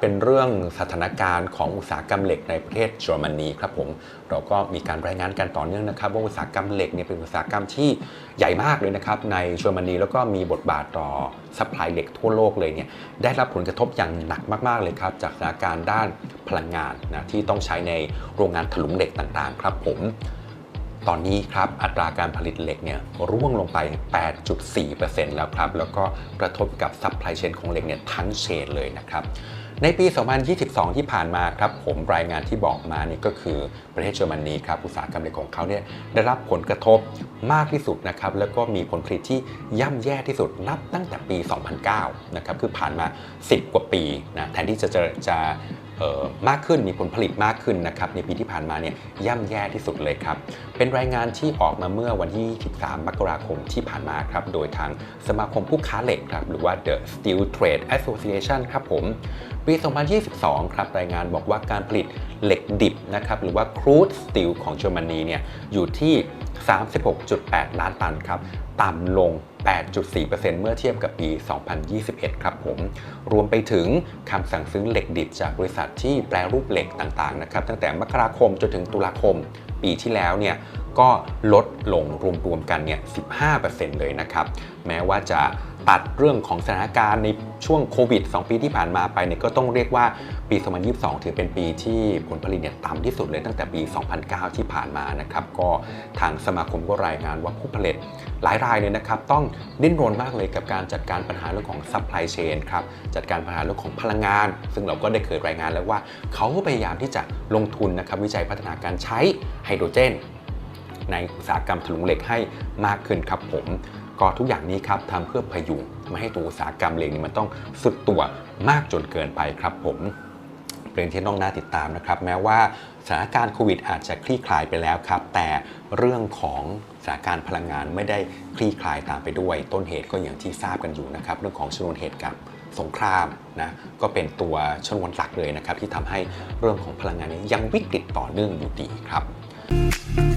เป็นเรื่องสถานการณ์ของอุตสาหกรรมเหล็กในประเทศเยอรมนีครับผมเราก็มีการรายงานกันต่อเนื่องนะครับว่าอุตสาหกรรมเหล็กเนี่ยเป็นอุตสาหกรรมที่ใหญ่มากเลยนะครับในเยอรมนีแล้วก็มีบทบาทต่อซัพพลายเหล็กทั่วโลกเลยเนี่ยได้รับผลกระทบอย่างหนักมากๆเลยครับจากสถานการณ์ด้านพลังงานนะที่ต้องใช้ในโรงงานถลุงเหล็กต่างๆ ครับผมตอนนี้ครับอัตราการผลิตเหล็กเนี่ยร่วงลงไป 8.4%แล้วครับแล้วก็กระทบกับซัพพลายเชนของเหล็กเนี่ยทั้งเชนเลยนะครับ ในปี 2022 ที่ผ่านมาครับผมรายงานที่บอกมานี่ก็คือประเทศเยอรมนีครับอุตสาหกรรมเหล็กของเขาเนี่ยได้รับผลกระทบมากที่สุดนะครับแล้วก็มีผลผลิตที่ย่ำแย่ที่สุดนับตั้งแต่ปี 2009 นะครับคือผ่านมา 10 กว่าปีนะแทนที่จะจะจะมากขึ้นมีผลผลิตมากขึ้นนะครับในปีที่ผ่านมาเนี่ยย่ำแย่ที่สุดเลยครับ เป็นรายงานที่ออกมาเมื่อวันที่23มกราคมที่ผ่านมาครับ โดยทางสมาคมผู้ค้าเหล็กครับ หรือว่า The Steel Trade Association ครับผม ปี 2022 ครับรายงานบอกว่าการผลิตเหล็กดิบนะครับหรือว่า crude steel ของเยอรมนีเนี่ยอยู่ที่ 36.8 ล้านตันครับต่ำลง 8.4%เมื่อเทียบกับปี 2021 ครับผม รวมไปถึงคำสั่งซื้อเหล็กดิบจากบริษัทที่แปรรูปเหล็กต่างๆนะครับตั้งแต่มกราคมจนถึงตุลาคมปีที่แล้วเนี่ยก็ลดลงรวมๆกันเนี่ย 15%เลยนะครับ แม้ว่าจะ ตัดเรื่องของสถานการณ์ในช่วงโควิด 2 ปีที่ผ่านมาไปเนี่ยก็ต้องเรียกว่าปี 2022 ถือเป็นปีที่ผลผลิตเนี่ยต่ำที่สุดเลยตั้งแต่ปี 2009 ที่ผ่านมานะครับก็ทางสมาคมก็รายงานว่าผู้ผลิตหลายรายเลยนะครับต้องดิ้นรนมากเลยกับการจัดการปัญหาเรื่องของซัพพลายเชนครับจัดการปัญหาเรื่องของพลังงาน ซึ่งเราก็ได้เคยรายงานแล้วว่า เขาพยายามที่จะลงทุนนะครับวิจัยพัฒนาการใช้ไฮโดรเจน ในอุตสาหกรรมถลุงเหล็กให้มากขึ้นครับผม ก็ทุกอย่างนี้ครับทำเพื่อพยุงไม่ให้ตัวอุตสาหกรรมเหล็กนี่มันต้องสุดตัวมากจนเกินไปครับผมเรื่องที่ต้องน่าติดตามนะครับ แม้ว่าสถานการณ์โควิดอาจจะคลี่คลายไปแล้วครับ แต่เรื่องของสถานการณ์พลังงานไม่ได้คลี่คลายตามไปด้วย ต้นเหตุก็อย่างที่ทราบกันอยู่นะครับ เรื่องของชนวนเหตุกับสงครามนะก็เป็นตัวชนวนหลักเลยนะครับ ที่ทำให้เรื่องของพลังงานนี้ยังวิกฤตต่อเนื่องอยู่ดีครับ